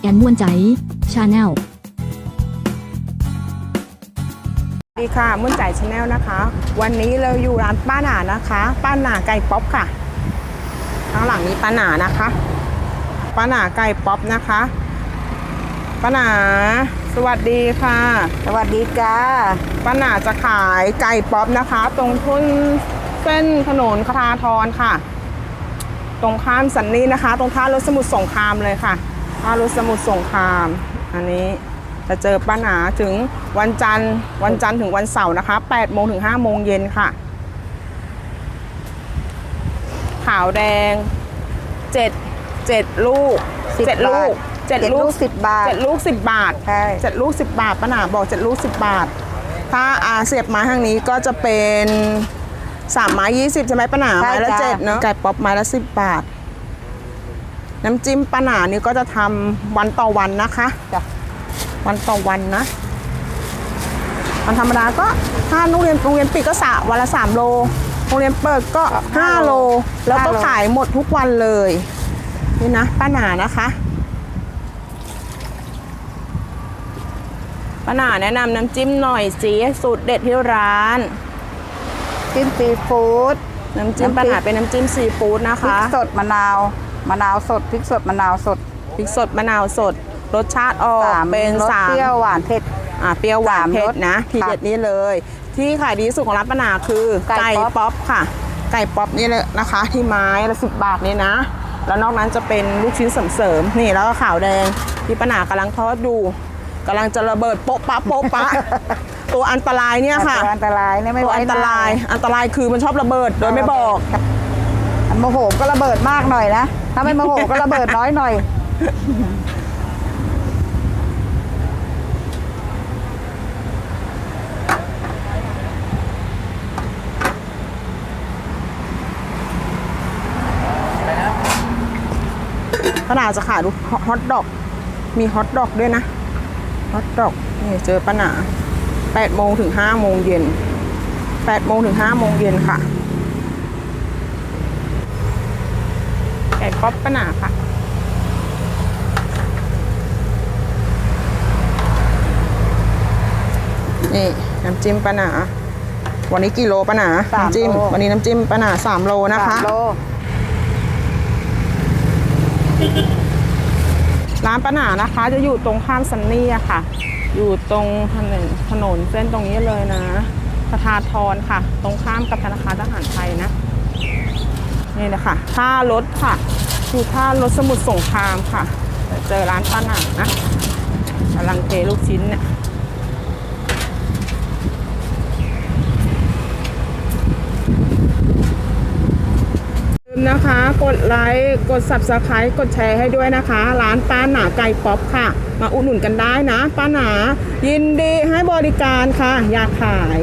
แอนม่วนใจชาแนลสวัสดีค่ะมุ่นใจชาแนลนะคะ วันนี้เราอยู่ร้านป้าหนานะคะ ป้าหนาไก่ป๊อปค่ะข้างหลังนี้ป้าหนานะคะ ป้าหนาไก่ป๊อปนะคะป้าหนา สวัสดีค่ะ สวัสดีจ้าป้าหนาจะขายไก่ป๊อปนะคะ ตรงทุนเส้นถนนคทาทรค่ะ ตรงข้ามสันนี่นะคะ ตรงท่ารถสมุทรสงครามเลยค่ะ ท่ารถสมุทรสงคราม อันนี้จะเจอป้าหนาถึงวันจันทร์ วันจันทร์ถึงวันเสาร์นะคะ8โมงถึง5โมงเย็นค่ะ ขาวแดง 7 7 ลูก สิบ7 ลูก บาท7เจ็ดลูลูกกสิบบาทเจ็ดลูก 10 บาทใช่เจ็ดลูก 10 บาทป้าหนาบอก 7 ลูก 10 บาท ถ้าอาเสียบไม้ทางนี้ก็จะเป็นสามไม้ยี่สิบใช่ไหมป้าหนาใช่ไม้ละจ้ะเจ็ดเนาะไก่ป๊อปไม้ละสิบบาท น้ำจิ้มป้าหนานี่ก็จะทำวันต่อวันนะคะจ้ะวันต่อวันนะวันธรรมดาก็ถ้าโรงเรียนโรงเรียนปิดก็สาวันละสามโลโรงเรียนเปิดก็ห้าโล แล้วก็ขายหมดทุกวันเลย นี่นะป้าหนานะคะป้าหนาแนะนำน้ำจิ้มหน่อยสิสูตรเด็ดที่ร้าน จิ้มซีฟู้ดน้ำจิ้มน้ำพริกป้าหนาเป็นน้ำจิ้มซีฟู้ดนะพริคะกสดมะนาว มะนาวสดพริกสดมะนาวสดพริกสดมะนาวสด รสชาติออกสามเป็นรสสามเปรี้ยวหวานเผ็ด อะเปรี้ยวหวานสามเผ็รดสนะทีค่ะเด็ดนี้เลย ที่ขายดีที่สุดของร้านป้าหนาคือไก่ป๊อป ป๊อปค่ะ ไก่ป๊อปนี่เลยนะคะ ที่ไม้ละสิบบาทนี่นะ แล้วนอกนั้นจะเป็นลูกชิ้นเสริมๆนี่แล้วก็ขาวแดงที่ป้าหนากำลังทอดดูกำลังจะระเบิดโป๊ะปะโป๊ะปะ ตัวอันตรายเนี่ยค่ะอันตรายเนี่ยไม่ตัวไว้อันตราย อันตรายคือมันชอบระเบิดโดยไม่บอกอัน โมโหก็ระเบิดมากหน่อยนะ ถ้าไม่โมโหก็ระเบิดน้อยหน่อย ป้าหนาจะขายดูฮอทดอก มีฮอทดอกด้วยนะ ฮอทดอก นี่เจอป้าหนา8โมงถึง5โมงเย็น8โมงถึง5โมงเย็นค่ะ ก่ป๊อปป้าหนาค่ะนี่น้ำจิ้มป้าหนาวันนี้กี่โลป้าหนาสามน้ำจิ้มโล วันนี้น้ำจิ้มป้าหนาสามโลนะคะสามโลร้านป้าหนานะคะ จะอยู่ตรงข้ามซันนี่อะค่ะ อยู่ตรงถนนถนนเส้นตรงนี้เลยนะพทาทรค่ะ ตรงข้ามกับธนาคารทหารไทยนะ นี่นะคะท่ารถค่ะอยู่ท่ารถสมุทรสงครามค่ะเจอร้านป้าหนานะกำลังเทลูกชิ้นเนี่ยลืมนะคะ กดไลค์ กด subscribe กดแชร์ให้ด้วยนะคะ ร้านป้าหนาไก่ป๊อปค่ะ มาอุดหนุนกันได้นะ ป้าหนา ยินดีให้บริการค่ะ อยากขาย